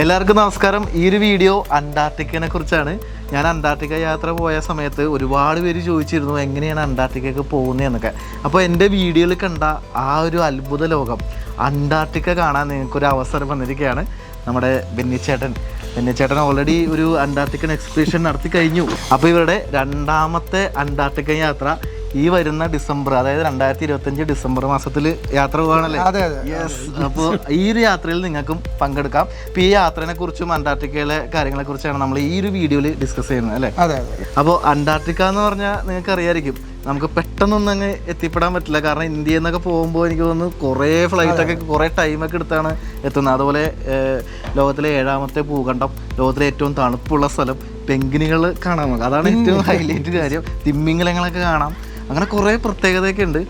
എല്ലാവർക്കും നമസ്കാരം. ഈ ഒരു വീഡിയോ അന്റാർട്ടിക്കനെ കുറിച്ചാണ്. ഞാൻ അന്റാർട്ടിക്ക യാത്ര പോയ സമയത്ത് ഒരുപാട് പേര് ചോദിച്ചിരുന്നു എങ്ങനെയാണ് അന്റാർട്ടിക്കയ്ക്ക് പോകുന്നതെന്നൊക്കെ അപ്പോൾ എന്റെ വീഡിയോയിൽ കണ്ട ആ ഒരു അത്ഭുത ലോകം അന്റാർട്ടിക്ക കാണാൻ നിങ്ങൾക്കൊരു അവസരം വന്നിരിക്കുകയാണ് നമ്മുടെ ബെന്നിച്ചേട്ടൻ. ബെന്നിച്ചേട്ടൻ ഓൾറെഡി ഒരു അന്റാർട്ടിക്കൻ എക്സ്പീഡിഷൻ നടത്തി കഴിഞ്ഞു. അപ്പോൾ ഇവരുടെ രണ്ടാമത്തെ അന്റാർട്ടിക്ക യാത്ര ഈ വരുന്ന ഡിസംബർ അതായത് രണ്ടായിരത്തി ഇരുപത്തഞ്ച് ഡിസംബർ മാസത്തിൽ യാത്ര പോവാണല്ലേ? അതെ യെസ് അപ്പോൾ ഈ ഒരു യാത്രയിൽ നിങ്ങൾക്കും പങ്കെടുക്കാം. ഇപ്പോൾ ഈ യാത്രയെ കുറിച്ചും അന്റാർട്ടിക്കയിലെ കാര്യങ്ങളെ കുറിച്ചാണ് നമ്മൾ ഈ ഒരു വീഡിയോയിൽ ഡിസ്കസ് ചെയ്യുന്നത് അല്ലേ? അതെ അപ്പോൾ അന്റാർട്ടിക്ക എന്ന് പറഞ്ഞാൽ നിങ്ങൾക്ക് അറിയായിരിക്കും നമുക്ക് പെട്ടെന്നൊന്നും അങ്ങ് എത്തിപ്പെടാൻ പറ്റില്ല. കാരണം ഇന്ത്യയിൽ നിന്നൊക്കെ പോകുമ്പോൾ എനിക്ക് തോന്നുന്നു കുറേ ഫ്ലൈറ്റൊക്കെ കുറേ ടൈമൊക്കെ എടുത്താണ് എത്തുന്നത്. അതുപോലെ ലോകത്തിലെ ഏഴാമത്തെ ഭൂഖണ്ഡം ലോകത്തിലെ ഏറ്റവും തണുപ്പുള്ള സ്ഥലം പെങ്കിനുകൾ കാണാൻ നമുക്ക്. അതാണ് ഏറ്റവും ഹൈലൈറ്റ് കാര്യം. തിമ്മിങ്ങലങ്ങളൊക്കെ കാണാം. അങ്ങനെ കുറേ പ്രത്യേകതയൊക്കെ ഉണ്ട്.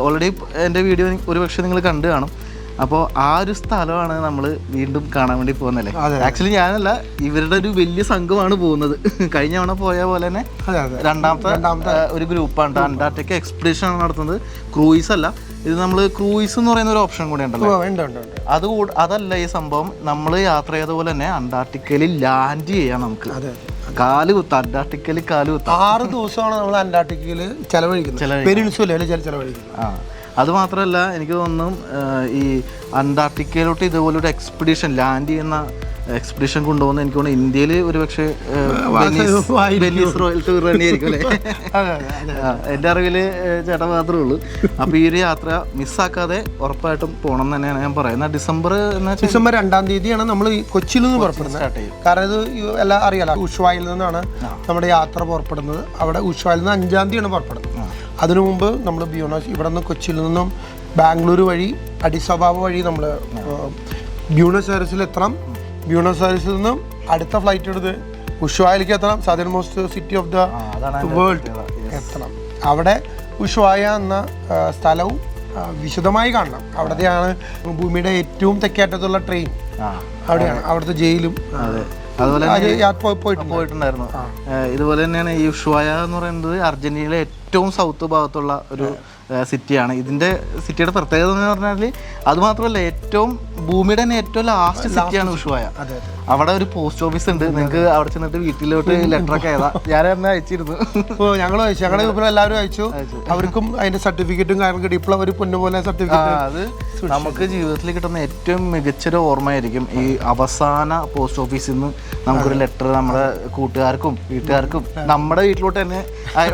ഓൾറെഡി എന്റെ വീഡിയോ ഒരു പക്ഷേ നിങ്ങൾ കണ്ടു കാണും. അപ്പോൾ ആ ഒരു സ്ഥലമാണ് നമ്മൾ വീണ്ടും കാണാൻ വേണ്ടി പോകുന്നല്ലേ. ആക്ച്വലി ഞാനല്ല ഇവരുടെ ഒരു വലിയ സംഘമാണ് പോകുന്നത്. കഴിഞ്ഞ തവണ പോയ പോലെ തന്നെ രണ്ടാമത്തെ ഒരു ഗ്രൂപ്പാണ്. അന്റാർട്ടിക്ക എക്സ്പെഡിഷൻ ആണ് നടത്തുന്നത്. ക്രൂയിസ് അല്ല. ഇത് നമ്മൾ ക്രൂയിസ് എന്ന് പറയുന്ന ഒരു ഓപ്ഷൻ കൂടി ഉണ്ടല്ലോ. അത് അതല്ല ഈ സംഭവം. നമ്മൾ യാത്ര ചെയ്ത പോലെ തന്നെ അന്റാർട്ടിക്കയിൽ ലാൻഡ് ചെയ്യാം നമുക്ക്. അതെ. കാൽ കുത്താ അന്റാർട്ടിക്കയിൽ കാൽ കുത്ത. ആറ് ദിവസമാണ് നമ്മൾ അന്റാർട്ടിക്കയിൽ ചെലവഴിക്കുന്നത്. ആ. അത് മാത്രമല്ല എനിക്ക് തോന്നുന്നു ഈ അന്റാർട്ടിക്കയിലോട്ട് ഇതുപോലൊരു എക്സ്പെഡിഷൻ ലാൻഡ് ചെയ്യുന്ന എക്സ്പെഡിഷൻ കൊണ്ടുപോകുന്ന എനിക്ക് തോന്നുന്നു ഇന്ത്യയിൽ ഒരു പക്ഷേ റോയൽ ടൂർ തന്നെയായിരിക്കും അല്ലേ എന്റെ അറിവിൽ ചേട്ടൻ മാത്രമേ ഉള്ളൂ. അപ്പോൾ ഈ ഒരു യാത്ര മിസ്സാക്കാതെ ഉറപ്പായിട്ടും പോകണം എന്ന് തന്നെയാണ് ഞാൻ പറയുന്നത്. ഡിസംബർ ഡിസംബർ രണ്ടാം തീയതിയാണ് നമ്മൾ കൊച്ചിയിൽ നിന്ന് പുറപ്പെടുന്നത്. സ്റ്റാർട്ട് ചെയ്യും. കാരണം ഇത് എല്ലാം അറിയാലോ ഉഷ്വായിൽ നിന്നാണ് നമ്മുടെ യാത്ര പുറപ്പെടുന്നത്. അവിടെ ഉഷ്വായിൽ നിന്ന് അഞ്ചാം തീയതിയാണ് പുറപ്പെടുന്നത്. അതിനു മുമ്പ് നമ്മൾ ബ്യൂണോസ് ഇവിടെ നിന്ന് കൊച്ചിയിൽ നിന്നും ബാംഗ്ലൂർ വഴി അഡിസബാബ വഴി നമ്മൾ ബ്യൂണസ് ആയർസിൽ എത്തണം ബ്യൂണസ് ആയർസിൽ നിന്നും അടുത്ത ഫ്ലൈറ്റ് എടുത്ത് ഉഷ്വായിലേക്ക് എത്തണം. Southernmost city of the world എത്തണം. അവിടെ ഉഷ്വായ എന്ന സ്ഥലവും വിശദമായി കാണണം. അവിടത്തെയാണ് ഭൂമിയുടെ ഏറ്റവും തെക്കേറ്റത്തുള്ള ട്രെയിൻ അവിടെയാണ്. അവിടുത്തെ ജയിലും. അതുപോലെ പോയിട്ടുണ്ടായിരുന്നു. ഇതുപോലെ തന്നെയാണ് ഈ ഉഷ്വായ എന്ന് പറയുന്നത് അർജന്റീനയിലെ ഏറ്റവും സൗത്ത് ഭാഗത്തുള്ള ഒരു സിറ്റിയാണ് ഇതിന്റെ സിറ്റിയുടെ പ്രത്യേകത എന്ന് പറഞ്ഞാൽ അതുമാത്രമല്ല ഏറ്റവും ഭൂമിയുടെ തന്നെ ഏറ്റവും ലാസ്റ്റ് സിറ്റിയാണ് ഉഷുവായ. അതെ അതെ. അവിടെ ഒരു പോസ്റ്റ് ഓഫീസ് ഉണ്ട്. നിങ്ങൾക്ക് അവിടെ ചെന്നിട്ട് വീട്ടിലോട്ട് ലെറ്റർ ഒക്കെ എഴുതാം. ഞാൻ അന്ന് അയച്ചിരുന്നു. ഞങ്ങൾ അയച്ചു. ഞങ്ങളുടെ ഗ്രൂപ്പിൽ എല്ലാവരും അയച്ചു. അവർക്കും അതിന്റെ സർട്ടിഫിക്കറ്റും കാര്യം കിട്ടി ഇപ്പോൾ അവർ പൊന്നു പോലെ സർട്ടിഫിക്കറ്റ് അത് നമുക്ക് ജീവിതത്തിൽ കിട്ടുന്ന ഏറ്റവും മികച്ചൊരു ഓർമ്മയായിരിക്കും ഈ അവസാന പോസ്റ്റ് ഓഫീസിൽ നിന്ന് നമുക്കൊരു ലെറ്റർ നമ്മുടെ കൂട്ടുകാർക്കും വീട്ടുകാർക്കും നമ്മുടെ വീട്ടിലോട്ട് തന്നെ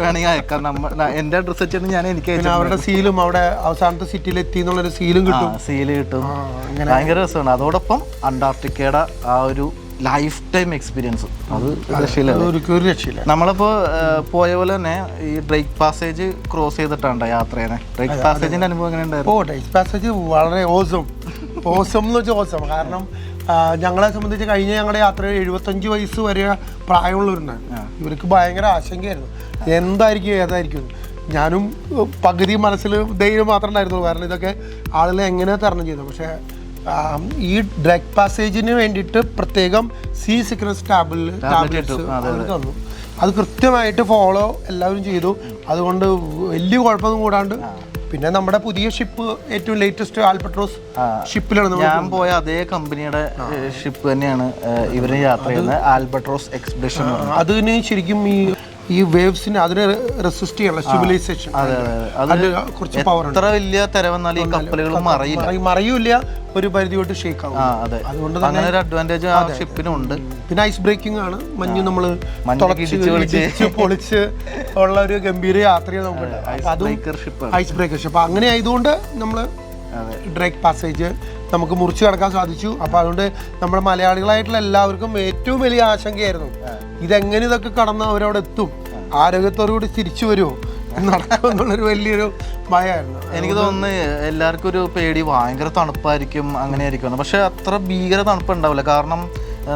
വേണമെങ്കിൽ അയക്കാം. നമ്മ എന്റെ അഡ്രസ്സ് വെച്ചിട്ട് ഞാൻ എനിക്ക് അവരുടെ സീലും അവിടെ അവസാനത്തെ സിറ്റിയിൽ എത്തി എന്നുള്ളൊരു സീലും കിട്ടും. സീൽ കിട്ടും. ഭയങ്കര രസമാണ്. അതോടൊപ്പം അന്റാർട്ടിക്കയുടെ ആ ഒരു ലൈഫ് ടൈം എക്സ്പീരിയൻസ് അത് രക്ഷയില്ല ഒരു ഒരു രക്ഷയില്ല. നമ്മളിപ്പോൾ പോയ പോലെ തന്നെ ഈ ബ്രേക്ക് പാസേജ് ക്രോസ് ചെയ്തിട്ടാണ് യാത്രയെ ബ്രേക്ക് പാസേജിന്റെ അനുഭവം എങ്ങനെ ഉണ്ടായിരുന്നു? ഓ ഡ്രൈക്ക് പാസേജ് വളരെ ഓസം ഓസം എന്ന് വെച്ചാൽ ഓസം കാരണം ഞങ്ങളെ സംബന്ധിച്ച് കഴിഞ്ഞ ഞങ്ങളുടെ യാത്ര എഴുപത്തഞ്ച് വയസ്സ് വരെ പ്രായമുള്ളവരുണ്ടാണ് ഇവർക്ക് ഭയങ്കര ആശങ്കയായിരുന്നു. എന്തായിരിക്കും ഏതായിരിക്കും? ഞാനും പകുതി മനസ്സിൽ ധൈര്യം മാത്രമേ ഉണ്ടായിരുന്നുള്ളൂ. കാരണം ഇതൊക്കെ ആളുകളെ എങ്ങനെ തരണം ചെയ്തു. പക്ഷേ ഈ ഡ്രഗ് പാസേജിന് വേണ്ടിയിട്ട് പ്രത്യേകം സി സിക്നസ് ടാബിൾ ടാബ്ലറ്റ്സ് തന്നു അത് കൃത്യമായിട്ട് ഫോളോ എല്ലാവരും ചെയ്തു. അതുകൊണ്ട് വലിയ കുഴപ്പമൊന്നും കൂടാണ്ട് പിന്നെ നമ്മുടെ പുതിയ ഷിപ്പ് ഏറ്റവും ലേറ്റസ്റ്റ് ആൽബട്രോസ് ഷിപ്പിലാണ് ഞാൻ പോയ അതേ കമ്പനിയുടെ ഷിപ്പ് തന്നെയാണ് ഇവർ യാത്ര ചെയ്യുന്നത് ആൽബട്രോസ് എക്സ്പെഡിഷൻ അതിന് ശരിക്കും ഈ ഈ വേവ്സിന് അതിനെ റെസിസ്റ്റ് ചെയ്യാനുള്ള സിവിലൈസേഷൻ അതിന് കുറച്ച് പവർ എത്ര വലിയ തര വന്നാലും ഈ കപ്പലുകൾ മറിയില്ല. മറിയൂല ഒരു പരിധി തൊട്ട് ഷേക്ക് ആവും അതെ. അതുകൊണ്ട് അങ്ങനെ ഒരു അഡ്വാന്റേജ് ആ ഷിപ്പിനും ഉണ്ട് പിന്നെ ഐസ് ബ്രേക്കിംഗ് ആണ്. മഞ്ഞ് നമ്മൾ പൊളിച്ച്. ഉള്ള ഒരു ഗംഭീര യാത്രയാണ് നമുക്ക് അപ്പൊ ഐസ് ബ്രേക്കർ ഷിപ്പ് അങ്ങനെ ആയതുകൊണ്ട് നമ്മൾ ഡ്രേക്ക് പാസേജ് നമുക്ക് മുറിച്ച് കടക്കാൻ സാധിച്ചു. അപ്പോൾ അതുകൊണ്ട് നമ്മുടെ മലയാളികളായിട്ടുള്ള എല്ലാവർക്കും ഏറ്റവും വലിയ ആശങ്കയായിരുന്നു. ഇതെങ്ങനെ ഇതൊക്കെ കടന്ന് അവരവിടെ എത്തും? ആരോഗ്യത്തോടുകൂടി തിരിച്ചു വരുമോ? നടക്കുമെന്നുള്ളൊരു വലിയൊരു ഭയമായിരുന്നു എനിക്ക് തോന്നുന്നു എല്ലാവർക്കും ഒരു പേടി. ഭയങ്കര തണുപ്പായിരിക്കും അങ്ങനെ ആയിരിക്കും പക്ഷെ അത്ര ഭീകര തണുപ്പ് ഉണ്ടാവില്ല കാരണം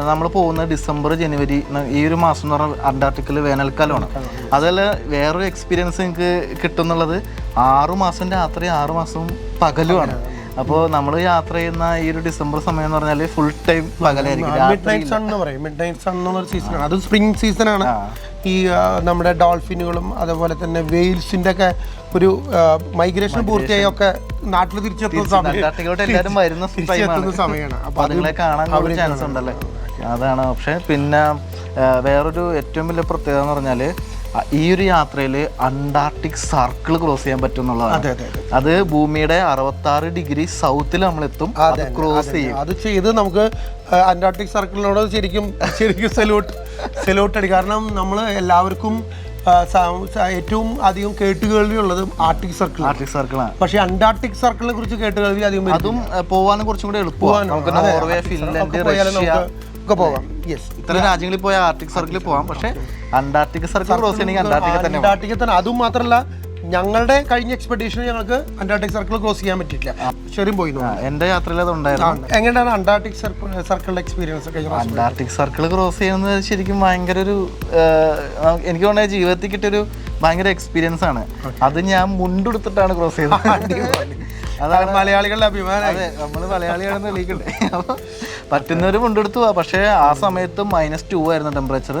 നമ്മൾ പോകുന്ന ഡിസംബർ ജനുവരി ഈ ഒരു മാസം എന്ന് പറഞ്ഞാൽ അന്റാർട്ടിക്കൽ വേനൽക്കാലമാണ്. അതല്ല വേറൊരു എക്സ്പീരിയൻസ് നിങ്ങൾക്ക് കിട്ടുന്നുള്ളത് ആറു മാസം രാത്രി ആറു മാസം പകലുമാണ്. അപ്പോൾ നമ്മൾ യാത്ര ചെയ്യുന്ന ഈ ഒരു ഡിസംബർ സമയം എന്ന് പറഞ്ഞാൽ ഫുൾ ടൈം പകലായിരിക്കും. അത് സ്പ്രിംഗ് സീസൺ ആണ്. ഈ നമ്മുടെ ഡോൾഫിനുകളും അതേപോലെ തന്നെ വെയിൽസിന്റെ ഒക്കെ ഒരു മൈഗ്രേഷൻ പൂർത്തിയായി ഒക്കെ നാട്ടിൽ തിരിച്ചെത്തുന്ന സമയമാണ്. അപ്പൊ അതുങ്ങളെ കാണാൻ ചാൻസ് ഉണ്ടല്ലേ? അതാണ് പക്ഷെ പിന്നെ വേറൊരു ഏറ്റവും വലിയ പ്രത്യേകത എന്ന് പറഞ്ഞാൽ ഈ ഒരു യാത്രയിൽ അന്റാർട്ടിക് സർക്കിൾ ക്രോസ് ചെയ്യാൻ പറ്റും എന്നുള്ളതാണ് അതെ ഭൂമിയുടെ അറുപത്തി ആറ് ഡിഗ്രി സൗത്തിൽ നമ്മൾ എത്തും അത് ക്രോസ് ചെയ്യും. അത് ചെയ്ത് നമുക്ക് അന്റാർട്ടിക് സർക്കിളിനോട് ശരിക്കും ശരിക്കും സെലൂട്ട് സെലൂട്ട് അടി. കാരണം നമ്മൾ എല്ലാവർക്കും ഏറ്റവും അധികം കേട്ടുകേൾവിയുള്ളത് ആർട്ടിക് സർക്കിൾ ആർട്ടിക് സർക്കിളാണ്. പക്ഷേ അന്റാർട്ടിക് സർക്കിളിനെ കുറിച്ച് കേട്ടുകേൾവി അധികം അതും പോകാനും കുറച്ചും കൂടെ എളുപ്പമാണ്. നോർവേ ഫിൻലൻഡ് റഷ്യ ഒക്കെ പോകാം. യെസ് ഇത്തരം രാജ്യങ്ങളിൽ പോയി ആർട്ടിക് സർക്കിളിൽ പോകാം പക്ഷെ അന്റാർട്ടിക് സർക്കിൾ ക്രോസ് ചെയ്യണമെങ്കിൽ അന്റാർട്ടിക്ക തന്നെ അന്റാർട്ടിക്ക തന്നെ. അതും മാത്രമല്ല ഞങ്ങളുടെ കഴിഞ്ഞ എക്സ്പെഡീഷന് ഞങ്ങൾക്ക് അന്റാർട്ടിക് സർക്കിൾ ക്രോസ് ചെയ്യാൻ പറ്റില്ല ശരിയും പോയി എന്റെ യാത്രയിൽ അത് ഉണ്ടായിരുന്നു. എങ്ങനെയാണ് അന്റാർട്ടിക് സർക്കിൾ സർക്കിളിന്റെ എക്സ്പീരിയൻസ്? അന്റാർട്ടിക് സർക്കിൾ ക്രോസ് ചെയ്യുന്നത് ശരിക്കും ഭയങ്കര ഒരു എനിക്ക് തോന്നുന്നത് ജീവിതത്തിൽ കിട്ടിയൊരു ഭയങ്കര എക്സ്പീരിയൻസ് ആണ്. അത് ഞാൻ മുണ്ടെടുത്തിട്ടാണ് ക്രോസ് ചെയ്തത്. അതാണ് മലയാളികളുടെ അഭിമാനം. അതെ നമ്മൾ മലയാളിയാണെന്ന് തെളിയിക്കണ്ടേ അപ്പോൾ പറ്റുന്നവര് മുണ്ടെടുത്തു. പോവാ പക്ഷേ ആ സമയത്ത് മൈനസ് ടു ആയിരുന്നു ടെമ്പറേച്ചർ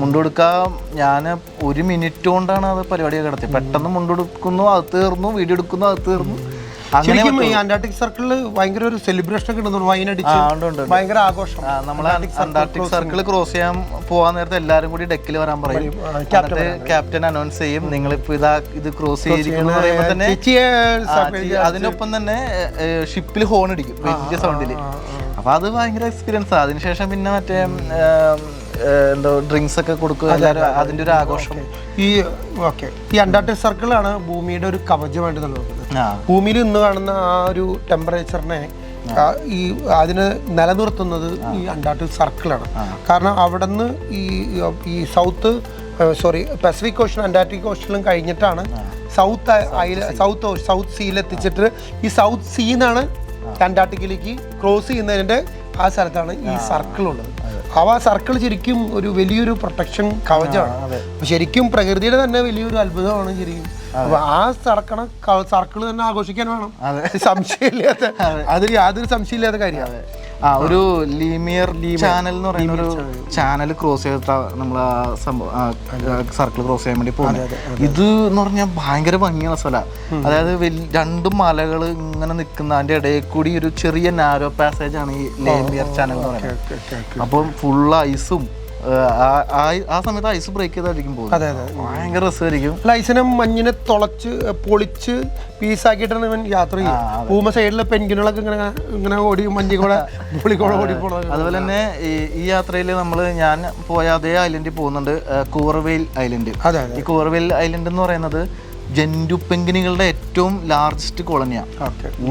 മുണ്ടെടുക്കാൻ ഞാൻ ഒരു മിനിറ്റ് കൊണ്ടാണ് അത് പരിപാടിയൊക്കെ കിടത്തിയത് പെട്ടെന്ന് മുണ്ടെടുക്കുന്നു അത് തീർന്നു വീഡിയോ അത് തീർന്നു. ശരിക്കും ഈ അന്റാർട്ടിക് സർക്കിളിൽ ഭയങ്കര ഒരു സെലിബ്രേഷൻ ഒക്കെ ഉണ്ടെന്ന്. ഭയങ്കര ആഘോഷം. നമ്മൾ നമ്മൾ അന്റാർട്ടിക് സർക്കിൾ ക്രോസ് ചെയ്യാൻ പോവാൻ നേരത്തെ എല്ലാരും കൂടി ഡെക്കിൽ വരാൻ പറയും. ക്യാപ്റ്റൻ അനൗൺസ് ചെയ്യും നിങ്ങൾ ഇപ്പൊ ഇതാ ഇത് ക്രോസ് ചെയ്തിരിക്കുന്നു എന്ന് പറയുമ്പോ തന്നെ അതിനൊപ്പം തന്നെ ഷിപ്പിൽ ഹോൺ അടിക്കും വലിയ സൗണ്ടിൽ അപ്പൊ അത് ഭയങ്കര എക്സ്പീരിയൻസ് അതിനുശേഷം പിന്നെ മറ്റേ എന്തോ ഡ്രിങ്ക്സ് ഒക്കെ കൊടുക്കുക എല്ലാവരും അതിന്റെ ഒരു ആഘോഷം. ഈ ഓക്കെ. ഈ അന്റാർട്ടിക് സർക്കിളാണ് ഭൂമിയുടെ ഒരു കവചമായിട്ട് നിലനിൽക്കുന്നത്. ഭൂമിയിൽ ഇന്ന് കാണുന്ന ആ ഒരു ടെമ്പറേച്ചറിനെ ഈ അതിന് നിലനിർത്തുന്നത് ഈ അന്റാർട്ടിക് സർക്കിളാണ്. കാരണം അവിടെ നിന്ന് ഈ ഈ south sorry Pacific ocean Antarctic ഓഷനിലും കഴിഞ്ഞിട്ടാണ് സൗത്ത് ഐല സൗത്ത് സൗത്ത് സീയിൽ എത്തിച്ചിട്ട് ഈ സൗത്ത് സീന്നാണ് അന്റാർട്ടിക്കിലേക്ക് ക്രോസ് ചെയ്യുന്നതിന്റെ ആ സ്ഥലത്താണ് ഈ സർക്കിൾ ഉള്ളത് അവ ആ സർക്കിൾ ശരിക്കും ഒരു വലിയൊരു പ്രൊട്ടക്ഷൻ കവചമാണ്. ശരിക്കും പ്രകൃതിയുടെ തന്നെ വലിയൊരു അത്ഭുതമാണ് ശരിക്കും അപ്പൊ ആ സർക്കണ സർക്കിൾ തന്നെ ആഘോഷിക്കാൻ വേണം. സംശയമില്ലാത്ത അതിൽ യാതൊരു സംശയമില്ലാത്ത കാര്യമാണ്. ആ ഒരു ലീമിയർ ചാനൽ എന്ന് പറയുന്ന ഒരു ചാനൽ ക്രോസ് ചെയ്തിട്ടാ നമ്മൾ ആ സംഭവം സർക്കിൾ ക്രോസ് ചെയ്യാൻ വേണ്ടി പോകുന്നത് ഇത് എന്ന് പറഞ്ഞാൽ ഭയങ്കര ഭംഗിയുള്ള സ്ഥലമാണ് അതായത് രണ്ട് മലകൾ ഇങ്ങനെ നിൽക്കുന്ന അതിന്റെ ഇടയിൽ കൂടി ഒരു ചെറിയ നാരോ പാസേജ് ആണ് ഈ ലീമിയർ ചാനൽ എന്ന് പറയുന്നത്. അപ്പം ഫുൾ ഐസും ആ സമയത്ത് ഐസ് ബ്രേക്ക് ചെയ്തായിരിക്കും പോകും അതെ അതെ. ഭയങ്കര രസമായിരിക്കും. ലൈസനെ മഞ്ഞിനെ തുളച്ച് പൊളിച്ച് പീസാക്കിയിട്ടാണ് ഇവൻ യാത്ര ചെയ്യുന്നത് പൂമ സൈഡിലെ പെൻഗിനുകളൊക്കെ ഇങ്ങനെ ഇങ്ങനെ ഓടി മഞ്ഞി കൂടെ പുളിക്കൂടെ ഓടി പോകണം അതുപോലെ തന്നെ ഈ യാത്രയിൽ നമ്മൾ ഞാൻ പോയ അതേ ഐലൻഡിൽ പോകുന്നുണ്ട് കൂറവേൽ ഐലൻഡ് ഈ കൂറവേൽ ഐലൻഡ് എന്ന് പറയുന്നത് ജന്റു പെങ്കിനുകളുടെ ഏറ്റവും ലാർജസ്റ്റ് കോളനിയാണ്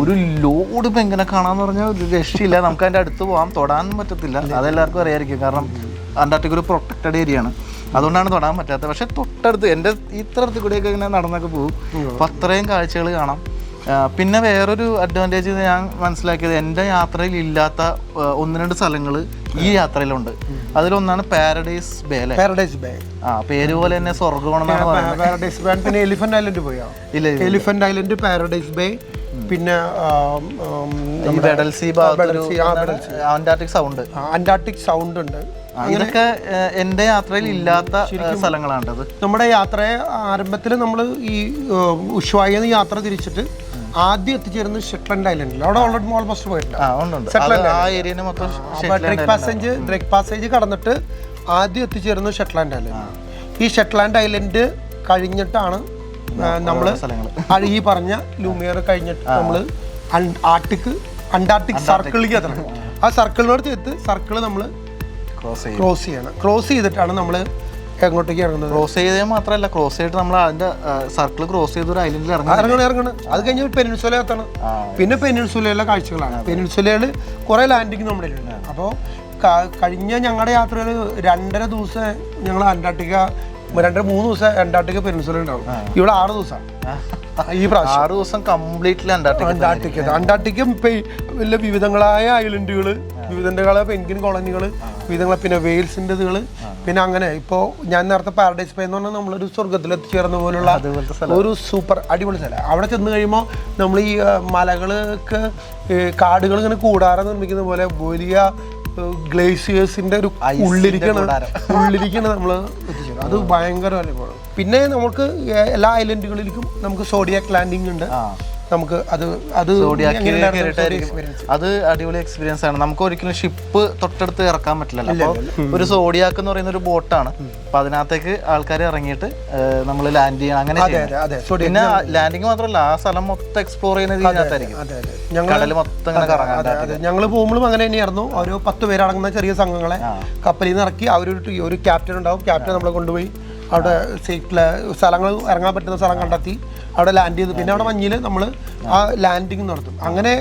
ഒരു ലോഡ് പെങ്കിനെ കാണാന്ന് പറഞ്ഞാൽ ഒരു രക്ഷയില്ല. നമുക്ക് അതിന്റെ അടുത്ത് പോകാൻ തൊടാൻ പറ്റത്തില്ല. അതെല്ലാവർക്കും അറിയായിരിക്കും. കാരണം അന്റാർട്ടിക്ക ഒരു പ്രൊട്ടക്റ്റഡ് ഏരിയ ആണ്. അതുകൊണ്ടാണ് തൊടാൻ പറ്റാത്തത്. പക്ഷെ തൊട്ടടുത്ത് എന്റെ ഇത്ര അടുത്ത് കൂടെയൊക്കെ ഇങ്ങനെ നടന്നൊക്കെ പോകും. അപ്പോൾ അത്രയും കാഴ്ചകൾ കാണാം. പിന്നെ വേറൊരു അഡ്വാന്റേജ് ഞാൻ മനസ്സിലാക്കിയത് എന്റെ യാത്രയിൽ ഇല്ലാത്ത ഒന്ന് രണ്ട് സ്ഥലങ്ങൾ ഈ യാത്രയിലുണ്ട്. അതിലൊന്നാണ് പാരഡൈസ് ബേ പാരഡൈസ് ബേ ആ പേര് പോലെ തന്നെ സ്വർഗമാണെന്നാണ് പറയുന്നത്. പാരഡൈസ് ബേ പിന്നെ എലിഫന്റ് ഐലൻഡ് പോയോ? ഇല്ല. എലിഫന്റ് ഐലൻഡ് പാരഡൈസ് ബേ പിന്നെ. അന്റാർട്ടിക് സൗണ്ട് അന്റാർട്ടിക് സൗണ്ട് ഉണ്ട്. ഇതൊക്കെ എന്റെ യാത്രയിൽ ഇല്ലാത്ത സ്ഥലങ്ങളാണ് നമ്മുടെ യാത്രയെ ആരംഭത്തിൽ നമ്മൾ ഈ ഉഷ്വായിൽ നിന്ന് യാത്ര തിരിച്ചിട്ട് ആദ്യം എത്തിച്ചേരുന്നത് ഷെറ്റ്ലൻഡ് ഐലൻഡിൽ അവിടെ ഓൾറെഡി ഓൾമോസ്റ്റ് പോയിട്ടുണ്ട്. പാസേജ് ഡ്രേക്ക് പാസേജ് കടന്നിട്ട് ആദ്യം എത്തിച്ചേരുന്നത് ഷെറ്റ്ലാൻഡ് ഐലൻഡ് ഈ ഷെറ്റ്ലാൻഡ് ഐലൻഡ് കഴിഞ്ഞിട്ടാണ് നമ്മൾ ഈ പറഞ്ഞ ലൂമിയർ കഴിഞ്ഞിട്ട് നമ്മൾ ആർട്ടിക് അന്റാർട്ടിക് സർക്കിളിലേക്ക് എത്തണം. ആ സർക്കിളിനോട് ചേർത്ത് സർക്കിൾ നമ്മൾ ക്രോസ് ചെയ്യും ക്രോസ് ചെയ്യണം. ക്രോസ് ചെയ്തിട്ടാണ് നമ്മൾ എങ്ങോട്ടേക്ക് ഇറങ്ങുന്നത്? ക്രോസ് ചെയ്തേ മാത്രമല്ല ക്രോസ് ചെയ്തിട്ട് നമ്മൾ അതിന്റെ സർക്കിൾ ക്രോസ് ചെയ്ത് ഒരു ഐലൻഡിൽ ഇറങ്ങണം ഇറങ്ങണം ഇറങ്ങണം. അത് കഴിഞ്ഞ് പെനിൻസുല എത്തണം. പിന്നെ പെനിൻസുലയിലെ കാഴ്ചകളാണ്. പെനിൻസുലയിൽ കുറേ ലാൻഡിങ് നമ്മുടെ ഉണ്ട് അപ്പോൾ കഴിഞ്ഞ ഞങ്ങളുടെ യാത്രയിൽ രണ്ടര ദിവസം ഞങ്ങൾ അന്റാർട്ടിക്ക രണ്ടര മൂന്ന് ദിവസം അന്റാർട്ടിക്ക പെനിൻസുല ഉണ്ടാവും. ഇവിടെ ആറ് ദിവസമാണ് ഈ പ്രാവശ്യം. ആറ് ദിവസം കംപ്ലീറ്റ്ലി അന്റാർട്ടിക് അന്റാർട്ടിക്ക. അന്റാർട്ടിക്ക പെ- വലിയ വിവിധങ്ങളായ ഐലൻഡുകൾ വിവിധങ്ങളായ പെൻഗിൻ കോളനികൾ വിവിധങ്ങളെ പിന്നെ വെയിൽസിന്റെ ഇതുകൾ പിന്നെ അങ്ങനെ ഇപ്പോൾ ഞാൻ നേരത്തെ പാരഡൈസ് പേ എന്ന് പറഞ്ഞാൽ നമ്മളൊരു സ്വർഗത്തിൽ എത്തിച്ചേർന്ന പോലുള്ള ഒരു സൂപ്പർ അടിപൊളി സ്ഥലം. അവിടെ ചെന്ന് കഴിയുമ്പോൾ നമ്മൾ ഈ മലകൾക്ക് കാടുകൾ ഇങ്ങനെ കൂടാരം നിർമ്മിക്കുന്ന പോലെ വലിയ ഗ്ലേസിയേഴ്സിന്റെ ഒരു ഉള്ളിരിക്കണ ഉള്ളിരിക്കണ നമ്മൾ അത് ഭയങ്കര അനുഭവമാണ് പിന്നെ നമുക്ക് എല്ലാ ഐലൻഡുകളിലേക്കും നമുക്ക് സോഡിയാക് ലാൻഡിംഗ് ഉണ്ട്. നമുക്ക് അത് അത് അത് അടിപൊളി എക്സ്പീരിയൻസ് ആണ്. നമുക്ക് ഒരിക്കലും ഷിപ്പ് തൊട്ടടുത്ത് ഇറക്കാൻ പറ്റില്ലല്ലോ. അപ്പോൾ ഒരു സോഡിയാക്ക് എന്ന് പറയുന്ന ഒരു ബോട്ടാണ് അപ്പൊ അതിനകത്തേക്ക് ആൾക്കാർ ഇറങ്ങിയിട്ട് നമ്മൾ ലാൻഡ് ചെയ്യണം. അങ്ങനെ പിന്നെ ലാൻഡിങ് മാത്രമല്ല ആ സ്ഥലം മൊത്തം എക്സ്പ്ലോർ ചെയ്യുന്നത് ഇതിനകത്തായിരിക്കും. കടൽ മൊത്തം ഇങ്ങനെ കറങ്ങാൻ ഞങ്ങൾ പോകുമ്പോഴും അങ്ങനെ തന്നെയായിരുന്നു. ഒരു പത്ത് പേരടങ്ങുന്ന ചെറിയ സംഘങ്ങളെ കപ്പലിൽ നിന്ന് ഇറക്കി അവരൊരു ഒരു ക്യാപ്റ്റൻ ഉണ്ടാവും. ക്യാപ്റ്റൻ നമ്മളെ കൊണ്ടുപോയി അവിടെ സേഫ്റ്റിലെ സ്ഥലങ്ങൾ ഇറങ്ങാൻ പറ്റുന്ന സ്ഥലം കണ്ടെത്തി അവിടെ ലാൻഡ് ചെയ്ത്. പിന്നെ അവിടെ മഞ്ഞിൽ നമ്മൾ ആ ലാൻഡിങ് നടത്തും. അങ്ങനെ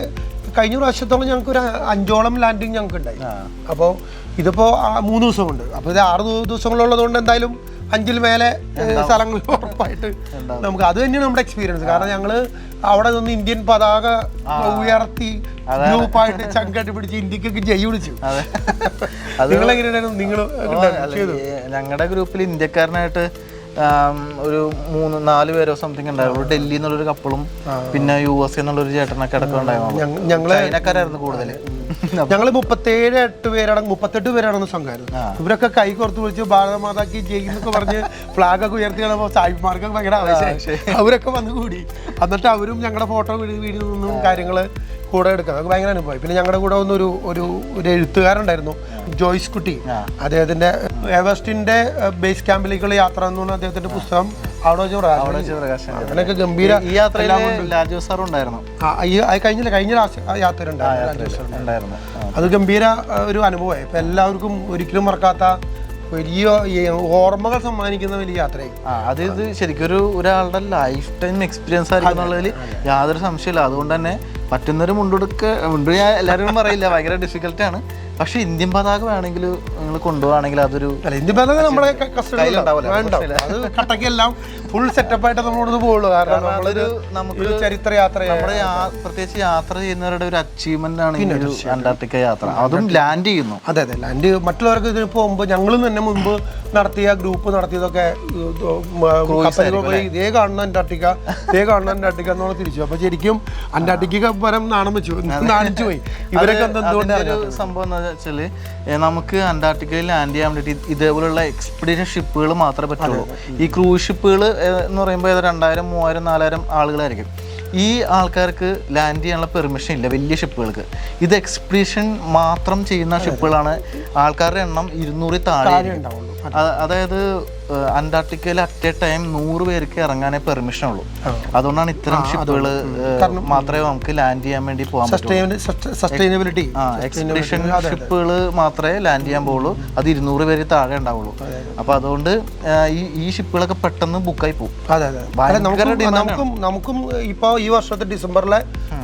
കഴിഞ്ഞ പ്രാവശ്യത്തോളം ഞങ്ങൾക്ക് ഒരു അഞ്ചോളം ലാൻഡിങ് ഞങ്ങൾക്ക് ഉണ്ടായി അപ്പോൾ ഇതിപ്പോൾ മൂന്ന് ദിവസമുണ്ട്. അപ്പോൾ ഇത് ആറ് ദിവസങ്ങളുള്ളതുകൊണ്ട് ദിവസങ്ങളുള്ളത് കൊണ്ട് എന്തായാലും അഞ്ചിൽ മേലെ സ്ഥലങ്ങൾ ഉറപ്പായിട്ട് നമുക്ക് അത് തന്നെയാണ് നമ്മുടെ എക്സ്പീരിയൻസ് കാരണം ഞങ്ങൾ അവിടെ നിന്ന് ഇന്ത്യൻ പതാക ഉയർത്തി ഗ്രൂപ്പായിട്ട് ചങ്കട്ടി പിടിച്ച് ഇന്ത്യക്കൊക്കെ ജയ് വിളിച്ചു. അതെ. നിങ്ങൾ എങ്ങനെയാണ് നിങ്ങൾ ഞങ്ങളുടെ ഗ്രൂപ്പിൽ ഇന്ത്യക്കാരനായിട്ട് ഒരു മൂന്ന് നാല് പേരോ സംതിങ് ഉണ്ടായിരുന്നു ഡൽഹി എന്നുള്ളൊരു കപ്പിളും പിന്നെ യു എസ് എന്നുള്ളൊരു ചേട്ടനൊക്കെ അടക്കം ഉണ്ടായിരുന്നു ഞങ്ങൾ ചൈനക്കാരായിരുന്നു കൂടുതൽ ഞങ്ങൾ മുപ്പത്തേഴ് എട്ട് പേരാണ് മുപ്പത്തെട്ട് പേരാണെന്ന് സംഘമായിരുന്നു ഇവരൊക്കെ കൈ കോർത്ത് വിളിച്ച് ഭാരതമാതാക്കി ജയിന്നൊക്കെ പറഞ്ഞ് ഫ്ലാഗ് ഒക്കെ ഉയർത്തി കാണുമ്പോൾ സാഹിബ്മാർക്കൊക്കെ ഭയങ്കര ആവേശം അവരൊക്കെ വന്നുകൂടി എന്നിട്ട് അവരും ഞങ്ങളുടെ ഫോട്ടോ വീട് വീട് നിന്നും കാര്യങ്ങൾ കൂടെ എടുക്കാം. നമുക്ക് ഭയങ്കര അനുഭവമായി. പിന്നെ ഞങ്ങളുടെ കൂടെ വന്ന ഒരു ഒരു എഴുത്തുകാരുണ്ടായിരുന്നു ജോയ്സ് കുട്ടി. അദ്ദേഹത്തിന്റെ എവസ്റ്റിന്റെ ബേസ് ക്യാമ്പിലേക്കുള്ള യാത്ര എന്ന് പറഞ്ഞ അദ്ദേഹത്തിന്റെ പുസ്തകം അവിടെ വെച്ച് പ്രകാശനം. പ്രകാശൻ അങ്ങനെയൊക്കെ ഗംഭീര ഈ യാത്രയിൽ സാർ ഉണ്ടായിരുന്നു? കഴിഞ്ഞില്ല കഴിഞ്ഞ യാത്ര ഉണ്ടായിരുന്നു അത് ഗംഭീര ഒരു അനുഭവമായി. ഇപ്പൊ എല്ലാവർക്കും ഒരിക്കലും മറക്കാത്ത വലിയ ഓർമ്മകൾ സമ്മാനിക്കുന്ന വലിയ യാത്രയായി. അത് ഇത് ശരിക്കും ഒരു ഒരാളുടെ ലൈഫ് ടൈം എക്സ്പീരിയൻസ് ആയിരിക്കും എന്നുള്ളതിൽ യാതൊരു സംശയമില്ല അതുകൊണ്ട് തന്നെ പറ്റുന്നൊരു മുണ്ടുടുക്ക് മുണ്ട് ഞാൻ എല്ലാവരും പറയില്ല. ഭയങ്കര ഡിഫിക്കൽട്ടാണ് പക്ഷെ ഇന്ത്യൻ പതാക വേണമെങ്കിൽ നിങ്ങൾ കൊണ്ടുപോവാണെങ്കിൽ അതൊരു ഇന്ത്യൻ പതാക നമ്മുടെ വേണ്ട. അത് കട്ടക്കെല്ലാം ഫുൾ സെറ്റപ്പ് ആയിട്ട് നമ്മളോട് പോകുള്ളൂ കാരണം നമ്മളൊരു നമുക്ക് ചരിത്ര യാത്ര നമ്മുടെ പ്രത്യേകിച്ച് യാത്ര ചെയ്യുന്നവരുടെ ഒരു അച്ചീവ്മെന്റ് ആണ് ഈ ഒരു അന്റാർട്ടിക്ക യാത്ര. അതും ലാൻഡ് ചെയ്യുന്നു. അതെ അതെ. ലാൻഡ് മറ്റുള്ളവർക്ക് ഇതിന് മുമ്പ് ഞങ്ങളും തന്നെ മുമ്പ് നടത്തിയ ഗ്രൂപ്പ് നടത്തിയതൊക്കെ ഇതേ കാണുന്ന അന്റാർട്ടിക്ക. ഇതേ കാണുന്ന അന്റാർട്ടിക്ക എന്നുള്ള തിരിച്ചു. അപ്പൊ ശരിക്കും അന്റാർട്ടിക്ക പരം നാണം വെച്ചു. നാണിച്ചു പോയി. ഇവരൊക്കെ എന്ത് എന്തുകൊണ്ട് ഒരു സംഭവം വെച്ചാൽ നമുക്ക് അന്റാർട്ടിക്കയിൽ ലാൻഡ് ചെയ്യാൻ വേണ്ടിയിട്ട് ഇതേപോലുള്ള എക്സ്പീഡിയൻ ഷിപ്പുകൾ മാത്രമേ പറ്റുള്ളൂ. ഈ ക്രൂസ് ഷിപ്പുകൾ എന്ന് പറയുമ്പോൾ ഏതാ രണ്ടായിരം മൂവായിരം നാലായിരം ആളുകളായിരിക്കും. ഈ ആൾക്കാർക്ക് ലാൻഡ് ചെയ്യാനുള്ള പെർമിഷൻ ഇല്ല വലിയ ഷിപ്പുകൾക്ക് ഇത് എക്സ്പീഡിഷൻ മാത്രം ചെയ്യുന്ന ഷിപ്പുകളാണ് ആൾക്കാരുടെ എണ്ണം ഇരുന്നൂറിൽ താഴെ അതായത് അന്റാർട്ടിക്കയിൽ അറ്റ് എ ടൈം നൂറ് പേർക്ക് ഇറങ്ങാനേ പെർമിഷൻ ഉള്ളൂ. അതുകൊണ്ടാണ് ഇത്തരം ഷിപ്പുകൾ മാത്രമേ നമുക്ക് ലാൻഡ് ചെയ്യാൻ വേണ്ടി പോകാൻ സസ്റ്റൈനബിലിറ്റി എക്സ്പെഡിഷൻ ഷിപ്പുകൾ മാത്രമേ ലാൻഡ് ചെയ്യാൻ പോകുള്ളൂ അത് ഇരുന്നൂറ് പേര് താഴെ ഉണ്ടാവുള്ളൂ. അപ്പൊ അതുകൊണ്ട് ഈ ഈ ഷിപ്പുകളൊക്കെ പെട്ടെന്ന് ബുക്കായി പോകും നമുക്കും നമുക്കും ഇപ്പോ ഈ വർഷത്തെ ഡിസംബറിലെ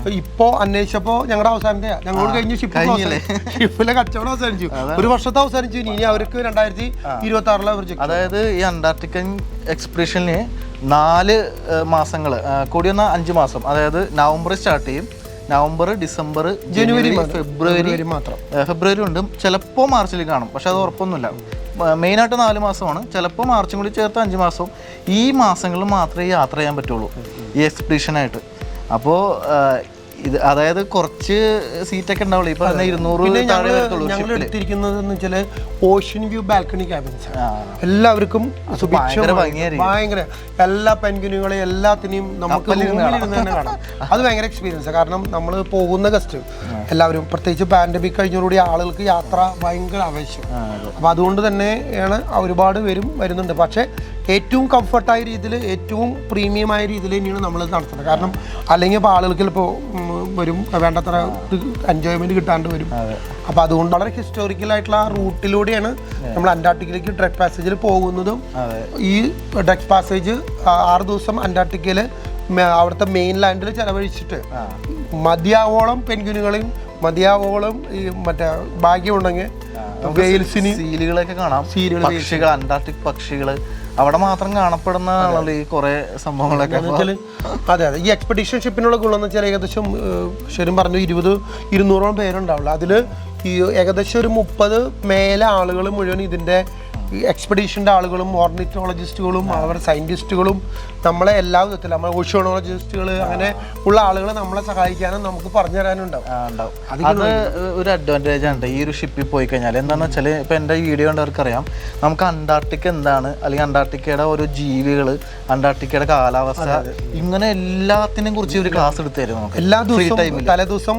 ഇപ്പോ അന്വേഷിച്ചപ്പോ ഞങ്ങളുടെ അവസാനത്തെ ഞങ്ങളോട് കഴിഞ്ഞു ഷിപ്പ് ഷിപ്പിലെ കച്ചവടം അവസാനിച്ചു. ഒരു വർഷത്തെ അവസാനിച്ചു. ഇനി അവർക്ക് രണ്ടായിരത്തി ഇരുപത്തി ആറിലെ അതായത് ഈ അന്റാർട്ടിക്കൻ എക്സ്പെഡിഷനിൽ നാല് മാസങ്ങൾ കൂടി വന്ന അഞ്ച് മാസം. അതായത് നവംബർ സ്റ്റാർട്ട് ചെയ്യും. നവംബർ ഡിസംബർ ജനുവരി ഫെബ്രുവരി മാത്രം. ഫെബ്രുവരി ഉണ്ട്. ചിലപ്പോൾ മാർച്ചിൽ കാണും. പക്ഷെ അത് ഉറപ്പൊന്നുമില്ല. മെയിനായിട്ട് നാല് മാസമാണ്. ചിലപ്പോൾ മാർച്ചും കൂടി ചേർത്ത് അഞ്ച് മാസവും ഈ മാസങ്ങളിൽ മാത്രമേ യാത്ര ചെയ്യാൻ പറ്റുള്ളൂ. ഈ എക്സ്പെഡിഷനായിട്ട് അപ്പോൾ ഇത് അതായത് കുറച്ച് സീറ്റൊക്കെ ഉണ്ടാവുള്ളൂ. ഇപ്പൊ ഇരുന്നൂറ് ഞങ്ങൾ. എടുത്തിരിക്കുന്നത് എന്ന് വെച്ചാൽ ഓഷ്യൻ വ്യൂ ബാൽക്കണി ക്യാബിൻസ്. എല്ലാവർക്കും ഭയങ്കര എല്ലാ പെൻഗിനുകളെയും എല്ലാത്തിനെയും നമുക്ക് അത് ഭയങ്കര എക്സ്പീരിയൻസ് കാരണം നമ്മൾ പോകുന്ന ഗസ്റ്റ് എല്ലാവരും പ്രത്യേകിച്ച് പാൻഡമിക് കഴിഞ്ഞതോടുകൂടി ആളുകൾക്ക് യാത്ര ഭയങ്കര ആവശ്യം അപ്പൊ അതുകൊണ്ട് തന്നെയാണ് ഒരുപാട് പേരും വരുന്നുണ്ട്. പക്ഷേ ഏറ്റവും കംഫർട്ടായ രീതിയിൽ ഏറ്റവും പ്രീമിയമായ രീതിയിൽ തന്നെയാണ് നമ്മൾ നടത്തുന്നത്. കാരണം അല്ലെങ്കിൽ ഇപ്പോൾ ആളുകൾക്ക് ഇപ്പോൾ വരും. വേണ്ടത്ര എൻജോയ്മെന്റ് കിട്ടാണ്ട് വരും. അപ്പോൾ അതുകൊണ്ട് വളരെ ഹിസ്റ്റോറിക്കൽ ആയിട്ടുള്ള ആ റൂട്ടിലൂടെയാണ് നമ്മൾ അന്റാർട്ടിക്കയിലേക്ക് ഡ്രഗ് പാസേജിൽ പോകുന്നതും ഈ ഡ്രഗ് പാസേജ് ആറ് ദിവസം അന്റാർട്ടിക്കയിൽ അവിടുത്തെ മെയിൻ ലാൻഡിൽ ചെലവഴിച്ചിട്ട് മതിയാവോളം പെൻഗ്വിനുകളെയും മതിയാവോളം ഈ മറ്റേ ഭാഗ്യമുണ്ടെങ്കിൽ വെയിൽസിന് സീലുകളൊക്കെ കാണാം. പക്ഷികൾ അന്റാർട്ടിക് പക്ഷികൾ അവിടെ മാത്രം കാണപ്പെടുന്നതാണല്ലോ ഈ കുറെ സംഭവങ്ങളൊക്കെ? അതെ അതെ ഈ എക്സ്പെഡീഷൻ ഷിപ്പിനുള്ള ഗുണം എന്ന് വെച്ചാൽ ഏകദേശം ശരിക്കും പറഞ്ഞു ഇരുപത് ഇരുന്നൂറോളം പേരുണ്ടാവുള്ളൂ. അതിൽ ഈ ഏകദേശം ഒരു മുപ്പത് മേലെ ആളുകൾ മുഴുവൻ ഇതിന്റെ ഈ എക്സ്പെഡീഷന്റെ ആളുകളും ഓർണിറ്റോളജിസ്റ്റുകളും അവരുടെ സയന്റിസ്റ്റുകളും നമ്മളെ എല്ലാ വിധത്തിലും നമ്മൾ ഓഷ്യോണോളജിസ്റ്റുകൾ അങ്ങനെ ഉള്ള ആളുകൾ നമ്മളെ സഹായിക്കാനും നമുക്ക് പറഞ്ഞു തരാനുണ്ടാവും. അത് ഒരു അഡ്വാന്റേജ് ആണ് ഈ ഒരു ഷിപ്പിൽ പോയി കഴിഞ്ഞാൽ എന്താണെന്ന് വെച്ചാൽ ഇപ്പോൾ എന്റെ വീഡിയോ കണ്ടവർക്ക് അറിയാം നമുക്ക് അന്റാർട്ടിക്ക എന്താണ്? അല്ലെങ്കിൽ അന്റാർട്ടിക്കയുടെ ഓരോ ജീവികൾ അന്റാർട്ടിക്കയുടെ കാലാവസ്ഥ ഇങ്ങനെ എല്ലാത്തിനെയും കുറിച്ച് ഒരു ക്ലാസ് എടുത്തു തരും നമുക്ക്. എല്ലാ ദിവസവും തലേ ദിവസം